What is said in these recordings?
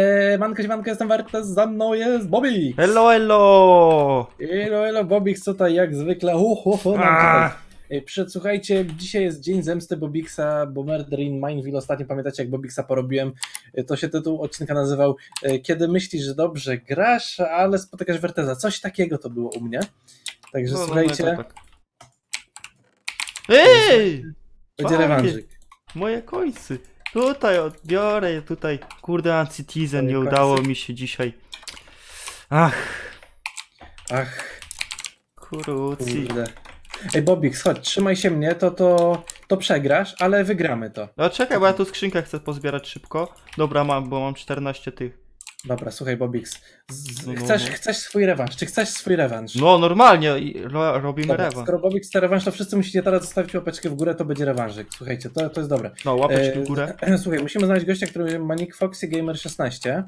Eee, manko, siemanko, jestem Wertes, za mną jest Bobik. Hello, hello! Elo, elo, Bobik tutaj jak zwykle, Ah. tutaj. Ej, Przesłuchajcie, dzisiaj jest dzień zemsty Bobiksa, bo Murder in Mineville, ostatnio pamiętacie jak Bobiksa porobiłem, E, to się tytuł odcinka nazywał e, Kiedy myślisz, że dobrze grasz, ale spotykasz Werteza. Coś takiego to było u mnie. Także No, no, słuchajcie, no, tak, tak. Ej! będzie rewanżyk. Moje końcy. Tutaj odbiorę tutaj. Kurde, Ancitizen, nie udało mi się dzisiaj. Ach, Ach, kuruci. kurde. Ej, Bobik, chodź, trzymaj się mnie, to, to, to przegrasz, ale wygramy to. No czekaj, bo ja tu skrzynkę chcę pozbierać szybko. Dobra, mam, bo mam 14 tych. Dobra, słuchaj, Bobix. Z, No, no, chcesz, no. chcesz swój rewanż? Czy chcesz swój rewanż? No, normalnie ro, robimy Dobra, rewa. skoro Bobix chce rewanż, to wszyscy musicie teraz zostawić łapeczkę w górę, to będzie rewanżyk. Słuchajcie, to, to jest dobre. No, łapeczki E, w górę. Słuchaj, musimy znaleźć gościa, który ma nick Foxy Gamer 16,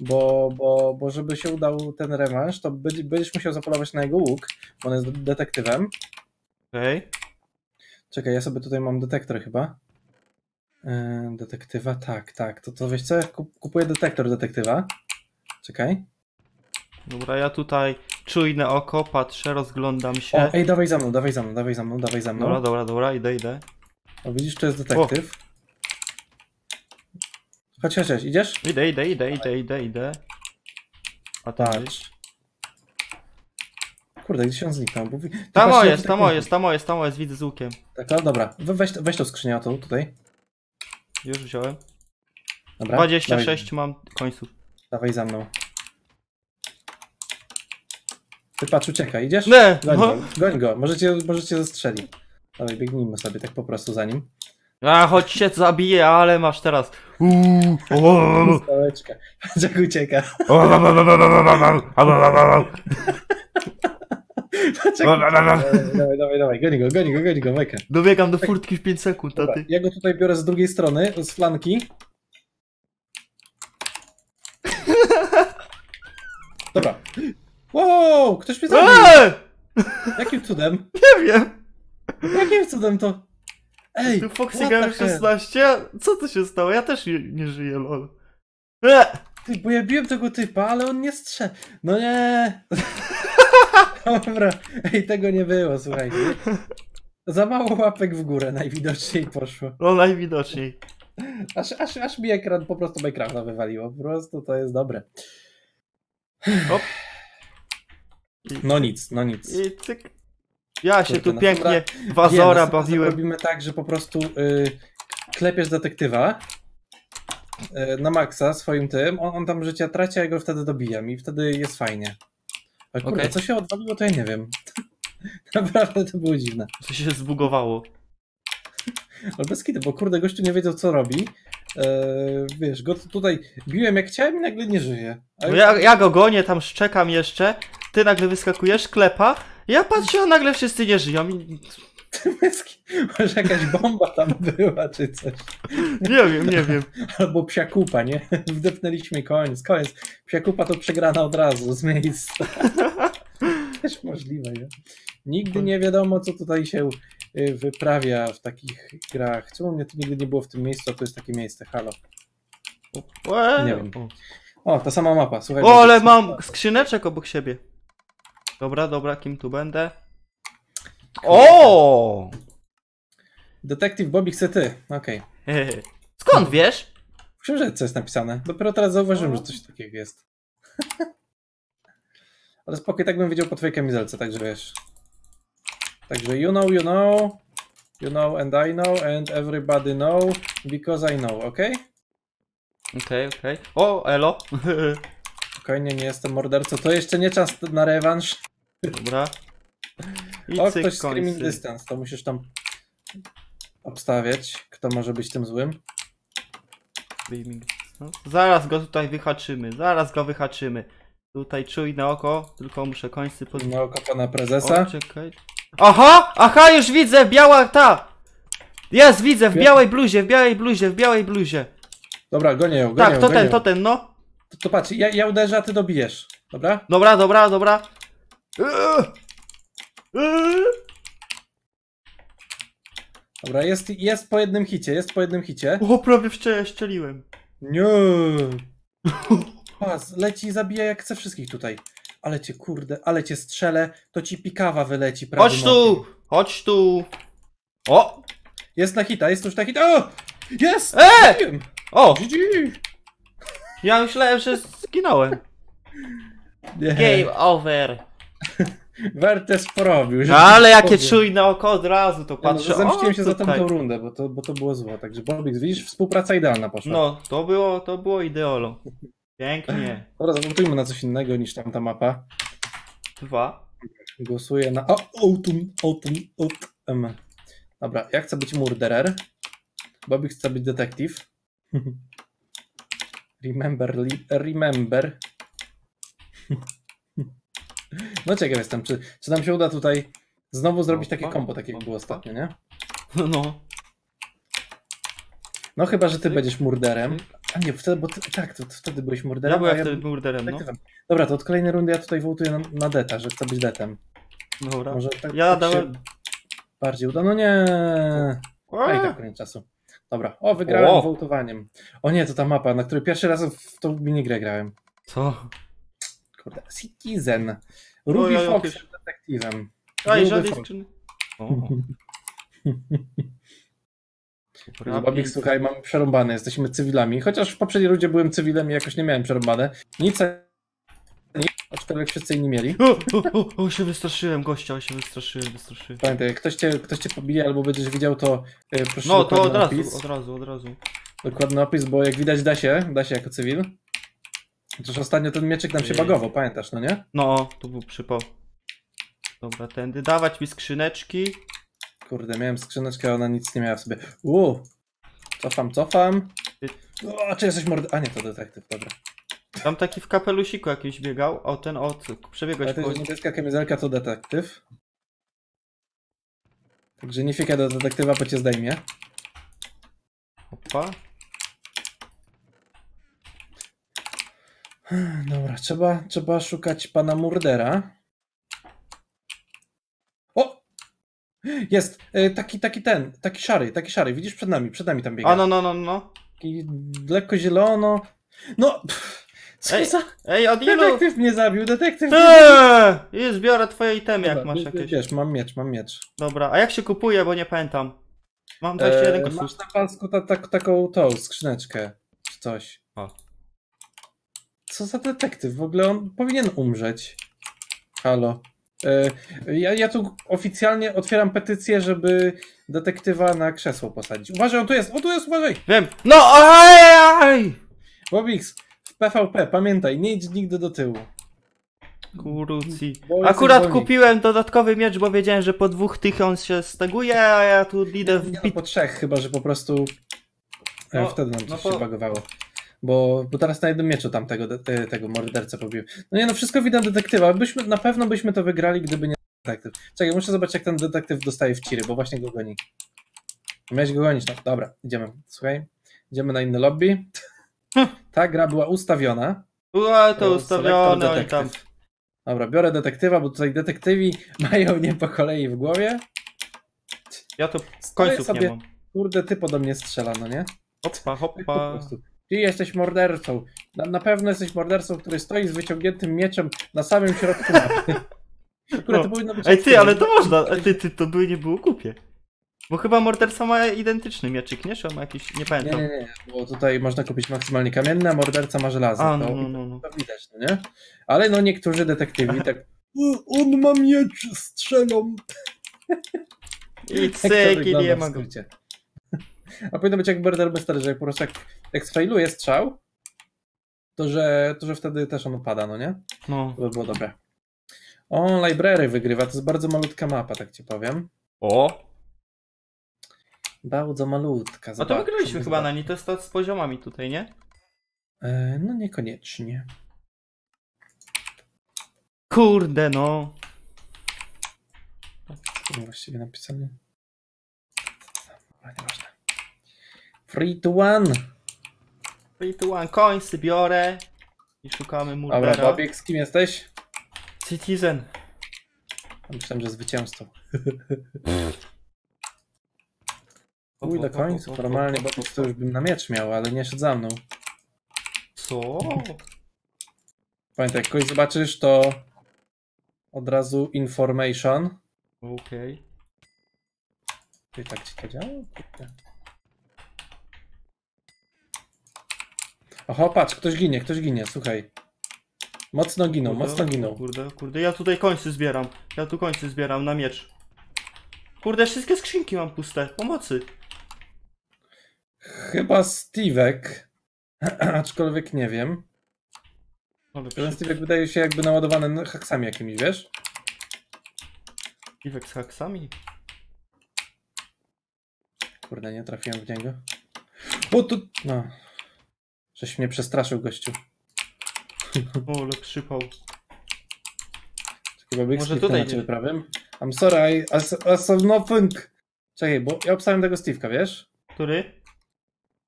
bo, bo, bo żeby się udał ten rewanż, to będzie- będziesz musiał zapolować na jego łuk, bo on jest detektywem. Okej. Czekaj, ja sobie tutaj mam detektor chyba. E, Detektywa, tak, tak. To, to wiesz co, ja kup- kupuję detektor detektywa. Czekaj. Dobra, ja tutaj czujne oko, patrzę, rozglądam się. O, ej, dawaj za mną, dawaj za mną, dawaj za mną, dawaj za mną. Dobra, dobra, dobra, idę, idę. O, widzisz, to jest detektyw. Chodź, chodź, chodź, idziesz? Idę, idę, idę, idę, idę, idę. A? Patrz. Kurde, gdzieś on zniknął. Bo... Tam o jest, tam o jest, tam o jest, tam o jest, widzę z łukiem. Tak, o, dobra. We, weź, weź tą skrzynię o tą tutaj. Już wziąłem. Dobra. 26 mam końców. Dawaj, dawaj za mną. Ty patrz, ucieka, idziesz? Nie! Goń No. go, goń go. Możecie, możecie zastrzeli. Dawaj, biegnijmy sobie tak po prostu za nim. A choć się zabiję, ale masz teraz. Uuu. Patrz jak ucieka. O, Patrz jak ucieka. Dawaj, dawaj, dawaj. Goń go, goń go, goń go, Meka. Dobiegam do furtki w 5 sekund, Dobra, ja go tutaj biorę z drugiej strony, z flanki. Dobra. Wow, ktoś mnie zabił. Eee! Jakim cudem? Nie wiem. Jakim cudem to? Ej, Tu Foxy hell? 16? Co to się stało? Ja też nie, nie żyję, lol. Eee! Ty, bo ja biłem tego typa, ale on nie strze... No nie! Dobra, ej, tego nie było, słuchajcie. Za mało łapek w górę najwidoczniej poszło. No najwidoczniej. Aż, aż, aż mi ekran po prostu Minecrafta wywaliło. Po prostu to jest dobre. Hop. I, No nic, no nic. i cyk. Ja się Kurde, tu no pięknie Nie, Wazora razem bawiłem. Robimy tak, że po prostu y, klepiesz detektywa y, na maksa swoim tym, on, on tam życia traci, a ja go wtedy dobijam i wtedy jest fajnie. Ale kurde, Okej. co się odwaliło, to ja nie wiem. Naprawdę to było dziwne. Co się zbugowało. Ale bez kitu, bo kurde, gościu nie wiedział co robi. E, wiesz, go tu- tutaj biłem jak chciałem i nagle nie żyje. A No ja, ja go gonię, tam szczekam jeszcze. Ty nagle wyskakujesz, klepa. Ja patrzę, a nagle wszyscy nie żyją. I... Może jakaś bomba tam była, czy coś. Nie wiem, nie wiem. Albo psia kupa, nie? Wdepnęliśmy koniec, koniec. Psia kupa to przegrana od razu z miejsca. Też możliwe, nie? Nigdy nie wiadomo, co tutaj się y, wyprawia w takich grach. Czemu mnie tu nigdy nie było w tym miejscu, a to jest takie miejsce, halo. Łe. Nie wiem. O. Ta sama mapa, słuchaj. O, ale to- mam skrzyneczek obok siebie. Dobra, dobra, kim tu będę? O! Detektyw Bobby chce ty, okej. Skąd wiesz? W książeczce jest napisane. Dopiero teraz zauważyłem, że coś takiego jest. Ale spokój, tak bym wiedział po twojej kamizelce, także wiesz. Także you know, you know, you know and I know and everybody know because I know, ok? Okej, okej. O, elo. Spokojnie, nie jestem mordercą. To jeszcze nie czas na rewanż. Dobra. I O, ktoś screaming distance, to musisz tam obstawiać, kto może być tym złym. No, Zaraz go tutaj wyhaczymy, zaraz go wyhaczymy. Tutaj czujne oko, tylko muszę końcy pod... No, oko pana prezesa. O, czekaj. Aha! Aha, już widzę! Biała ta! Jest, widzę, w Bia- białej bluzie, w białej bluzie, w białej bluzie. Dobra, gonię ją, gonię Tak, to gonię ten, to ten, no. To, to patrz, ja, ja uderzę, a ty dobijesz. Dobra? Dobra, dobra, dobra. Eee! Eee! Dobra, jest, jest po jednym hicie, jest po jednym hicie. O, prawie wście- szczeliłem. Nie. Pas, leci i zabija jak chce wszystkich tutaj. Ale cię kurde, ale cię strzelę, to ci pikawa wyleci prawym Chodź tu! Chodź tu! O! Jest na hita, jest już na hita. O! Jest! E! Zabiłem. O! GG! Ja myślałem, że zginąłem. Nie. Game over. Wertes porobił. No ale jakie czujne oko od razu to Ja, patrzę. No, zemściłem się za tutaj. tamtą rundę, bo to, bo to było zło. Także Bobix, widzisz, współpraca idealna poszła. No, to było, to było ideolo. Pięknie. Dobra, zawodujmy na coś innego niż tamta mapa. Dwa. Głosuję na. O, Autumn, Autumn, Autumn. Dobra, ja chcę być murderer. Bobik chce być detektyw. Remember, remember. No ciekaw jestem, czy, czy nam się uda tutaj znowu zrobić takie Opa, kombo, tak jak opa. było ostatnio, nie? No. No chyba, że ty będziesz murderem. A nie, wtedy, bo ty, tak, to, to wtedy byłeś murderem. Ja byłem ja wtedy murderem, no. detektywem. Dobra, to od kolejnej rundy ja tutaj wołtuję na, na deta, że chcę być detem. Dobra. Może tak, Ja tak dałem- bardziej uda. No nie. I tak koniec czasu. Dobra, o, wygrałem O! wołtowaniem. O nie, to ta mapa, na której pierwszy raz w tą minigrę grałem. Co? Kurde, Citizen. Ruby Oj, oj, Fox jakieś- detektywem. Aj, Ruby żadnej. Dobra, Babik, słuchaj, mamy przerąbane, jesteśmy cywilami. Chociaż w poprzedniej rundzie byłem cywilem i jakoś nie miałem przerąbane. Nic aczkolwiek wszyscy inni mieli. O, o, o, o, się wystraszyłem, gościa, o, się wystraszyłem, wystraszyłem. Pamiętaj, jak ktoś cię, ktoś cię pobije albo będziesz widział, to y, proszę No, to od razu, opis. od razu, od razu. Dokładny opis, bo jak widać da się, da się jako cywil. Chociaż ostatnio ten mieczyk nam się bagował, pamiętasz, no nie? No, to był przypał. Dobra, tędy, dawać mi skrzyneczki. Kurde, miałem skrzyneczkę, a ona nic nie miała w sobie. Uuu, cofam, cofam. O, czy jesteś mord... A nie, to detektyw, dobra. Tam taki w kapelusiku jakiś biegał. O, ten od, przebiegłeś Ale to po... jest niebieska kamizelka, to detektyw. Także nie fikaj do detektywa, bo cię zdejmie. Opa. Dobra, trzeba, trzeba szukać pana Murdera. O! Jest! y, Taki, taki ten, taki szary, taki szary. Widzisz przed nami, przed nami tam biega. A no, no, no, no. Taki lekko zielono. No! Pff, co Ej, za... Ej, od ilu? Detektyw mnie zabił, detektyw mnie zabił. Eee! I zbiorę twoje itemy, jak Dobra, masz wiesz, jakieś. Wiesz, mam miecz, mam miecz. Dobra, a jak się kupuje, bo nie pamiętam. Mam 21 Eee, masz na pasku ta, ta, taką tą skrzyneczkę, czy coś. O. Co za detektyw? W ogóle on powinien umrzeć. Halo. E, ja, ja tu oficjalnie otwieram petycję, żeby detektywa na krzesło posadzić. Uważaj, on tu jest, on tu jest, uważaj! Wiem. No, oj! Bobix, w PvP, pamiętaj, nie idź nigdy do tyłu. Kuruci. Akurat kupiłem dodatkowy miecz, bo wiedziałem, że po dwóch tych on się staguje, a ja tu idę w Nie, no, po trzech, chyba że po prostu e, No, wtedy nam no coś po- się bagowało. Bo, bo teraz na jednym mieczu tam tego, e, tego mordercę pobił. No nie no, wszystko widać detektywa. Byśmy, na pewno byśmy to wygrali, gdyby nie detektyw. Czekaj, muszę zobaczyć jak ten detektyw dostaje w ciry, bo właśnie go goni. Miałeś go gonić, no dobra, idziemy. Słuchaj, idziemy na inne lobby. Ta gra była ustawiona. Ua, to oni detektyw. tam. Dobra, biorę detektywa, bo tutaj detektywi mają nie po kolei w głowie. Ja to Stoję końców nie mam. kurde, ty do mnie strzela, no nie? Hoppa, hoppa. Ty jesteś mordercą. Na, na pewno jesteś mordercą, który stoi z wyciągniętym mieczem na samym środku mapy. Które to No. powinno być Ej, ty, ale to można. Ej, Ty, ty, to by nie było głupie. Bo chyba morderca ma identyczny mieczyk, nie? Czy on ma jakiś. Nie Nie, pamiętam. nie, nie, bo tutaj można kupić maksymalnie kamienne, a morderca ma żelazne. A, to, no, no, no, no. to widać, no nie? Ale no niektórzy detektywi tak "O, on ma miecz, strzelą. I to cyk, i wygląda nie w ma go. skrócie. A powinno być jak Murder Mystery, że jak po prostu jak, jak sfailuje strzał, to że, to że wtedy też on upada, no nie? No. To by było dobre. O, Library wygrywa. To jest bardzo malutka mapa, tak ci powiem. O! Bardzo malutka. A to Zobacz, wygraliśmy zobacz. chyba na niej, to jest to z poziomami tutaj, nie? E, no niekoniecznie. Kurde, no. Co właściwie napisane? Dobra, nieważne. Free to one. Free to one coins biorę i szukamy Dobra, murdera. Bobik, z kim jesteś? Citizen. Myślałem, że zwycięzcą. O, Uj, o, do końca. o, o, Normalnie o, o, Bobik to już bym na miecz miał, ale nie szedł za mną. Co? Pamiętaj, jak kogoś zobaczysz, to od razu information. Okej. I tak ci to działa? Oho, patrz, ktoś ginie, ktoś ginie, słuchaj. Mocno giną, Kurde, mocno giną. Kurde, kurde, ja tutaj końcy zbieram. Ja tu końcy zbieram na miecz. Kurde, wszystkie skrzynki mam puste. Pomocy. Chyba Stivek, aczkolwiek nie wiem. Ale Ten przy... Stivek wydaje się jakby naładowany no, haksami jakimiś, wiesz? Piwek z haksami? Kurde, nie trafiłem w niego. O, tu... No. Żeś mnie przestraszył, gościu. O, ale przypał. Chyba byk Może tutaj na ciebie nie. prawym. I'm sorry, I, I, I nothing. Czekaj, bo ja obstałem tego Steve'ka, wiesz? Który?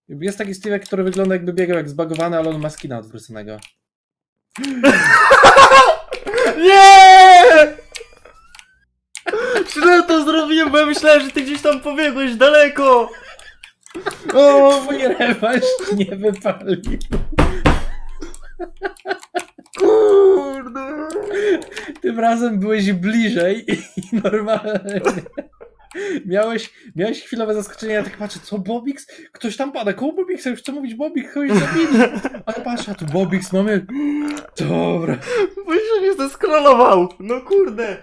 Jest taki Steve'ek, który wygląda jakby biegał jak zbagowany, ale on ma skina odwróconego. Nie! Źle to zrobiłem, bo ja myślałem, że ty gdzieś tam pobiegłeś daleko. O, Twój rewanż nie wypalił. kurde. Tym razem byłeś bliżej i normalnie. Miałeś, miałeś chwilowe zaskoczenie, ja tak patrzę, co Bobix? Ktoś tam pada, koło Bobixa, już chcę mówić Bobix, kogoś zabili. Ale patrz, a tu Bobix mamy. Dobra. Bo się nie zeskrolował. No kurde.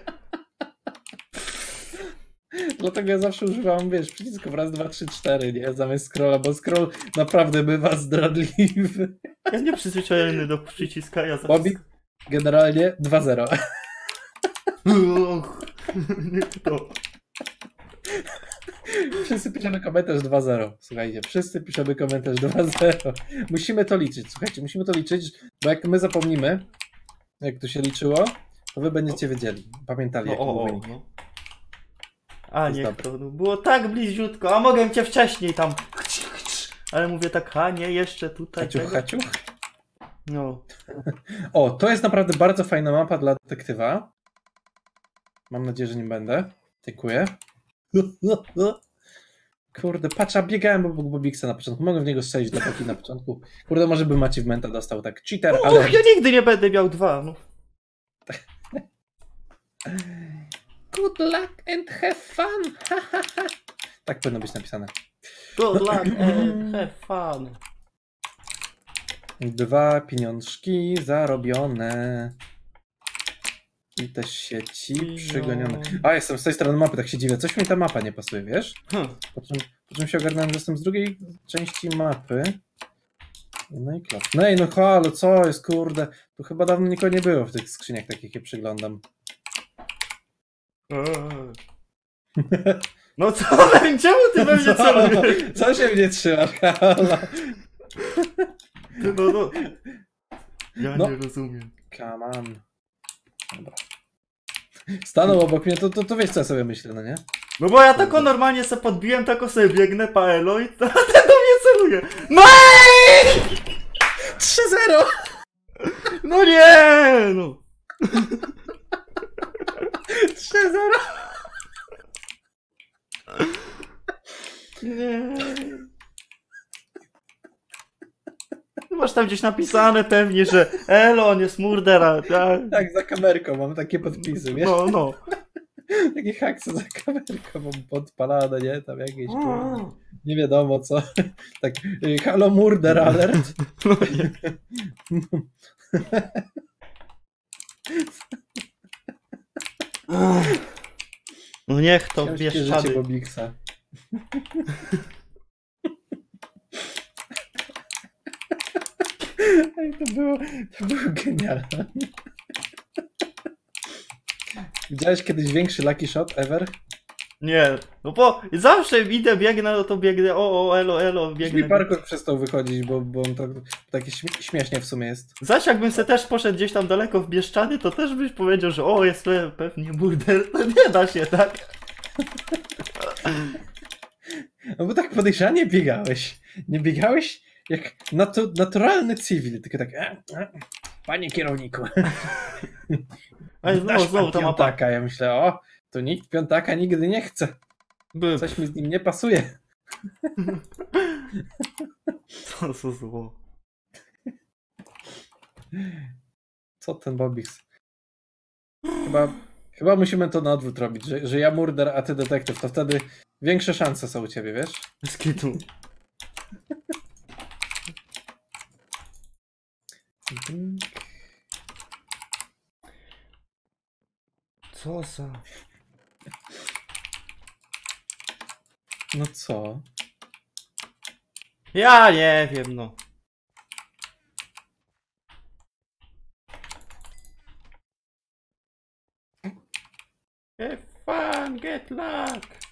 Dlatego ja zawsze używam, wiesz, przycisków raz, dwa, trzy, cztery, nie? Zamiast scrolla, bo scroll naprawdę bywa zdradliwy. Ja nie przyzwyczajony do przyciskania. za Bobby? Generalnie 2-0. Och, Nie to. Wszyscy piszemy komentarz 2-0. Słuchajcie, wszyscy piszemy komentarz 2-0. Musimy to liczyć, słuchajcie, musimy to liczyć, bo jak my zapomnimy, jak to się liczyło, to wy będziecie wiedzieli, pamiętali, No, był o, no. A dobre. to było tak bliziutko, a mogłem cię wcześniej tam. Ale mówię tak, a nie, jeszcze tutaj. Haciuch, tego. haciuch. No. O, to jest naprawdę bardzo fajna mapa dla detektywa. Mam nadzieję, że nie będę. Dziękuję. Kurde, patrz, a biegałem obok Bobixa na początku. Mogę w niego strzelić do boki na początku. Kurde, może bym achievementa dostał tak. Cheater, ale... Och, ja nigdy nie będę miał dwa. No. Good luck and have fun! tak powinno być napisane. Good luck and have fun. Dwa pieniążki zarobione. I też sieci przygonione. A, jestem z tej strony mapy, tak się dziwię. Coś mi ta mapa nie pasuje, wiesz? Hm. Po czym, po czym się ogarnąłem, że jestem z drugiej części mapy. No i klap. No i no halo, co jest, kurde. Tu chyba dawno nikogo nie było w tych skrzyniach, takich je przyglądam. Eee. No co, czemu ty we mnie celujesz? Co się mnie trzymasz, halo? No, no. Ja No. nie rozumiem. Come on. Dobra. Stanął obok mnie, to, to, to wiesz co ja sobie myślę, no nie? No bo ja tako normalnie se podbiłem, tako sobie biegnę paelo i to, ten do mnie celuje. No! 3-0! No nie! No. 3-0! Nie. No Masz tam gdzieś napisane pewnie, że Elo, on jest murdera, tak? Tak, za kamerką mam takie podpisy, wiesz? No, no. Takie haksy za kamerką mam podpalane, nie? Tam jakieś, kurde, nie wiadomo co. Tak, y, halo murder alert. No nie. No niech to Ciężkie życie Bieszczady. Bobixa. Ej, to było, to było genialne. Widziałeś kiedyś większy lucky shot ever? Nie, no bo zawsze idę, biegnę, no to biegnę, o, o, elo, elo, biegnę. mi parkour przestał wychodzić, bo, bo on tak, taki śmie- śmiesznie w sumie jest. Zaś jakbym se też poszedł gdzieś tam daleko w Bieszczady, to też byś powiedział, że o, jest pe- pewnie burdel, to nie da się, tak? No bo tak podejrzanie biegałeś. Nie biegałeś jak natu- naturalny cywil, tylko tak. E, e, panie kierowniku. Dasz znowu, znowu ta mapa. piątaka. Ja myślę, o, to nikt piątaka nigdy nie chce. Coś mi z nim nie pasuje. co za zło. Co ten Bobix? Chyba, chyba musimy to na odwrót robić, że, że ja murder, a ty detektyw, to wtedy większe szanse są u ciebie, wiesz? Z kitu. Co za... No co? Ja nie wiem, no. Have fun, get luck.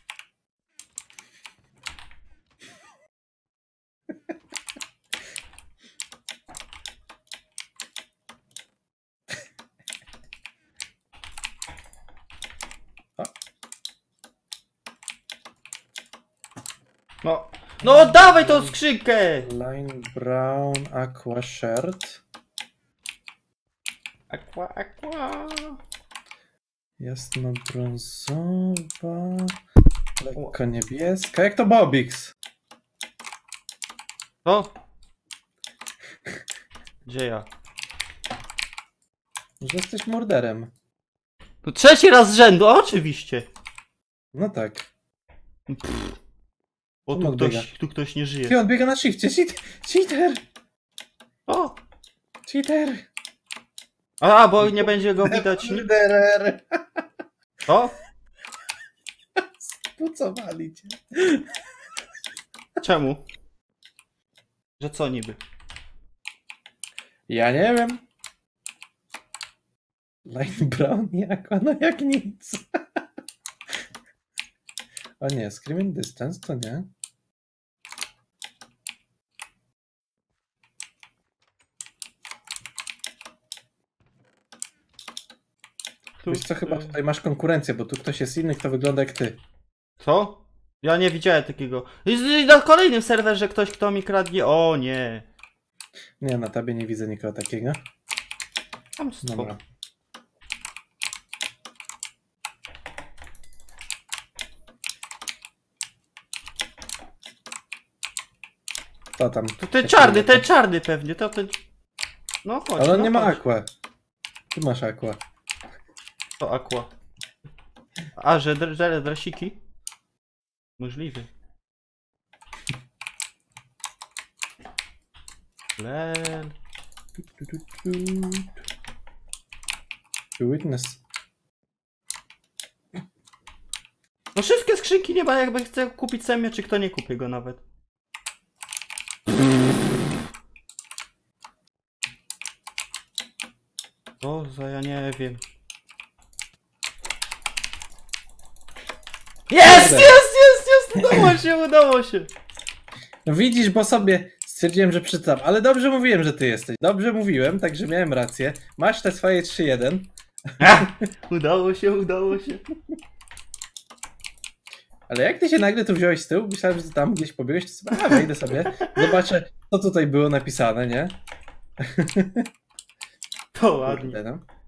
No, dawaj tą skrzynkę! Line brown aqua shirt. Aqua, aqua. Jasno-brązowa. Lekko niebieska. Jak to Bobix? Co? Gdzie ja? Że jesteś morderem. No trzeci raz z rzędu, oczywiście. No tak. Bo tu ktoś, tu ktoś nie żyje. Ty on biega na shifcie. Cheat, cheater! O! Cheater! A, bo nie będzie go widać. Murderer! O! Spucowali cię. Czemu? Że co niby? Ja nie wiem. Line brown jak no jak nic. O nie, screaming distance to nie. Tu, Wiesz co, chyba y, tutaj masz konkurencję, bo tu ktoś jest inny, kto wygląda jak ty. Co? Ja nie widziałem takiego. Jest na kolejnym serwerze ktoś, kto mi kradnie. O nie. Nie, na tabie nie widzę nikogo takiego. Tam. Dobra. To tam. To ten czarny, ten czarny pewnie, to ten... No chodź, Ale on no nie ma chodź. aqua. Ty masz aqua. To aqua. A, że dr- że drasiki? Możliwy. Tu. Tu Witness. No wszystkie skrzynki nie ma, jakby chcę kupić sobie mieczyk, to nie kupię go nawet. O, za ja nie wiem. Jest, jest, jest, jest! Udało się, udało się! No widzisz, bo sobie stwierdziłem, że przeczytam, ale dobrze mówiłem, że ty jesteś. Dobrze mówiłem, także miałem rację. Masz te swoje 3-1. A, udało się, udało się. Ale jak ty się nagle tu wziąłeś z tyłu, myślałem, że tam gdzieś pobiegłeś, to sobie, a wejdę sobie, zobaczę, co tutaj było napisane, nie? To ładnie. Kurde, no.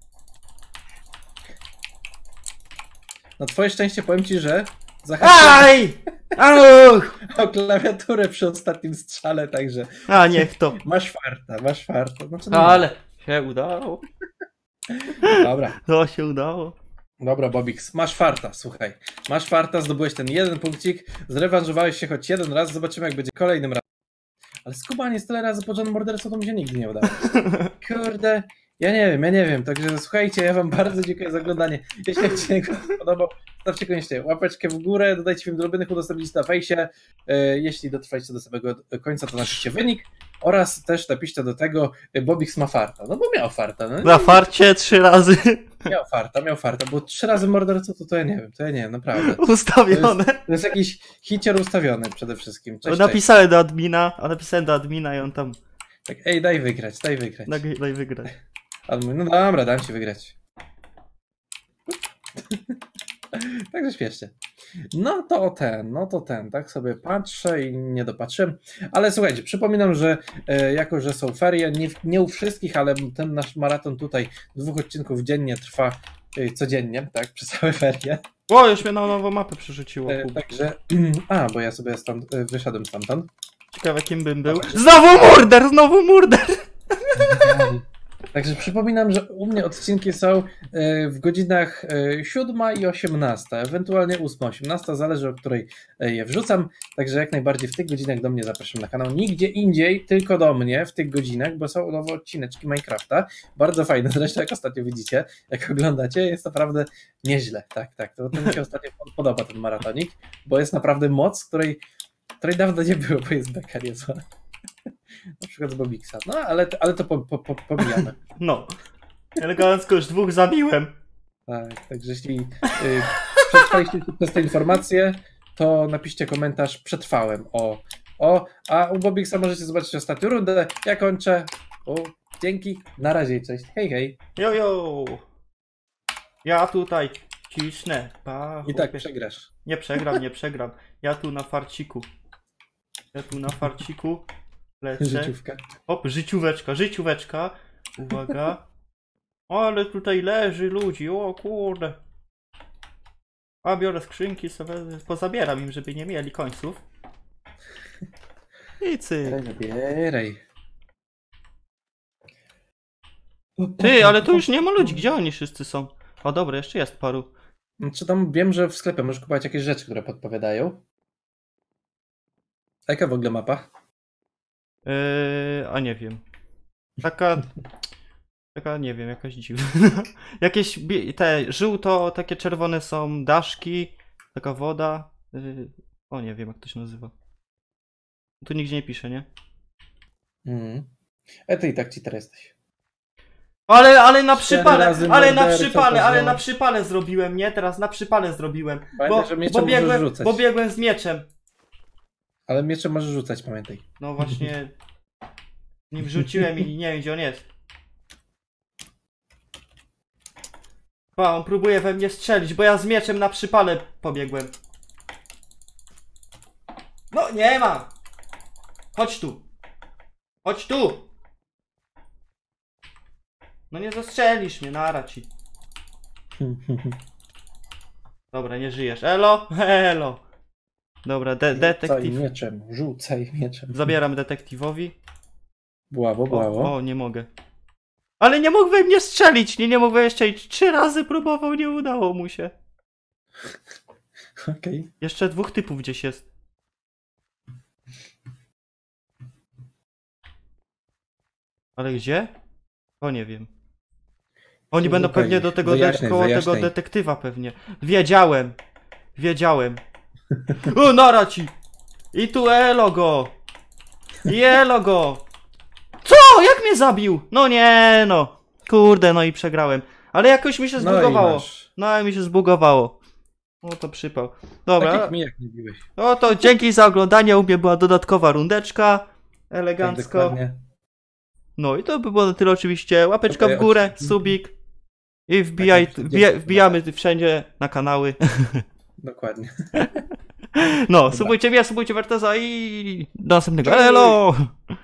Na twoje szczęście powiem ci, że Aj! Auch! o klawiaturę przy ostatnim strzale, także A niech to. masz farta, masz farta. Znaczy, No, ale się udało. Dobra, To się udało. dobra Bobix, masz farta, słuchaj. Masz farta, zdobyłeś ten jeden punkcik, zrewanżowałeś się choć jeden raz, zobaczymy jak będzie kolejnym razem. Ale skubanie z tyle razy pod żadnym morderstwo to mi się nigdy nie udało. Kurde, ja nie wiem, ja nie wiem, także słuchajcie, ja wam bardzo dziękuję za oglądanie. Jeśli jak się podobał, stawcie koniecznie łapeczkę w górę, dodajcie film do ulubionych, udostępnijcie na fejsie. E, Jeśli dotrwaliście do samego końca, to napiszcie wynik oraz też napiszcie do tego e, Bobix ma farta. No bo miał farta, no, Na farcie trzy razy miał farta, miał farta, bo trzy razy mordercą to, to ja nie wiem, to ja nie wiem, naprawdę. ustawione. To jest jakiś hicior ustawiony przede wszystkim. Cześć, cześć. Napisałem do admina, a napisałem do admina i on tam Tak, ej, daj wygrać, daj wygrać. daj, daj wygrać. A on mówi, no dobra, dam ci wygrać. Także śmiesznie. No to ten, no to ten, tak sobie patrzę i nie dopatrzyłem. Ale słuchajcie, przypominam, że e, jako, że są ferie, nie, nie u wszystkich, ale ten nasz maraton tutaj dwóch odcinków dziennie trwa e, codziennie, tak, przez całe ferie. O, już mnie na nową mapę przerzuciło. E, także, a, bo ja sobie stąd, e, wyszedłem stamtąd. Ciekawe kim bym był. Znowu murder, znowu murder! Także przypominam, że u mnie odcinki są e, w godzinach e, 7 i 18, ewentualnie 8, 18, zależy o której e, je wrzucam. Także jak najbardziej w tych godzinach do mnie zapraszam na kanał. Nigdzie indziej, tylko do mnie w tych godzinach, bo są nowe odcineczki Minecrafta. Bardzo fajne, zresztą jak ostatnio widzicie, jak oglądacie, jest naprawdę nieźle. Tak, tak. To, to mi się ostatnio podoba ten maratonik, bo jest naprawdę moc, której, której dawno nie było, bo jest beka niezła. Na przykład z Bobixa. No, ale, ale to po, po, po, pomijamy. No. Elegancko już dwóch zabiłem. Tak, także jeśli y, przetrwaliście przez te informacje, to napiszcie komentarz przetrwałem. O, o, a u Bobixa możecie zobaczyć ostatnią rundę. Ja kończę. O, dzięki. Na razie, cześć. Hej, hej. Jo, jo. Ja tutaj cisnę. Pa, I tak przegrasz. Nie przegram, nie przegram. Ja tu na farciku. Ja tu na farciku lecę. Życiówka. Hop, życióweczka, życióweczka. Uwaga. Ale tutaj leży ludzi, o kurde. A biorę skrzynki, sobie pozabieram im, żeby nie mieli końców. I cyk. Zabieraj. Ty, ale tu już nie ma ludzi, gdzie oni wszyscy są? O dobra, jeszcze jest paru. Czy tam wiem, że w sklepie możesz kupować jakieś rzeczy, które podpowiadają? A Jaka w ogóle mapa? Yy, a nie wiem. Taka. Taka, nie wiem, jakaś dziwna. Jakieś te żółto, takie czerwone są daszki, taka woda. Yy, o, nie wiem, jak to się nazywa. Tu nigdzie nie pisze, nie? Mhm. E, ty i tak cheater jesteś. Ale, ale na przypale, ale na przypale, ale na przypale zrobiłem, nie? Teraz na przypale zrobiłem. Pamiętaj, Bo, że bo, biegłem, bo biegłem z mieczem. Ale mieczem możesz rzucać, pamiętaj. No właśnie. Nim wrzuciłem i nie wiem gdzie on jest. Pa, on próbuje we mnie strzelić, bo ja z mieczem na przypale pobiegłem. No, nie ma! Chodź tu! Chodź tu! No nie zastrzelisz mnie, nara ci. Dobra, nie żyjesz. Elo? Elo! Dobra, de Rzucaj detektyw. mieczem, rzucaj mieczem. Zabieram detektywowi. Bławo, bławo. O, o, nie mogę. Ale nie mógł we mnie strzelić, nie, nie mógł strzelić. Trzy razy próbował, nie udało mu się. Okej. Jeszcze dwóch typów gdzieś jest. Ale gdzie? O, nie wiem. Oni będą pewnie do tego, Wyjaśniaj, koło tego wyjaśniaj. detektywa pewnie. Wiedziałem. Wiedziałem. O, nara ci! I tu elo go! I elo go! Co? Jak mnie zabił? No nie no. Kurde, no i przegrałem. Ale jakoś mi się No i zbugowało. masz. No i mi się zbugowało. No to przypał. Dobra. Mi jak nie biłeś. No to dzięki za oglądanie. U mnie była dodatkowa rundeczka. Tak, Elegancko. dokładnie. No i to by było na tyle oczywiście. Łapeczka Okej, w górę, subik. I wbijaj, Tak, tak, wbija, wbijamy wszędzie na kanały. Dokładnie. No, subujcie mnie, subujcie Werteza i do następnego. Elo!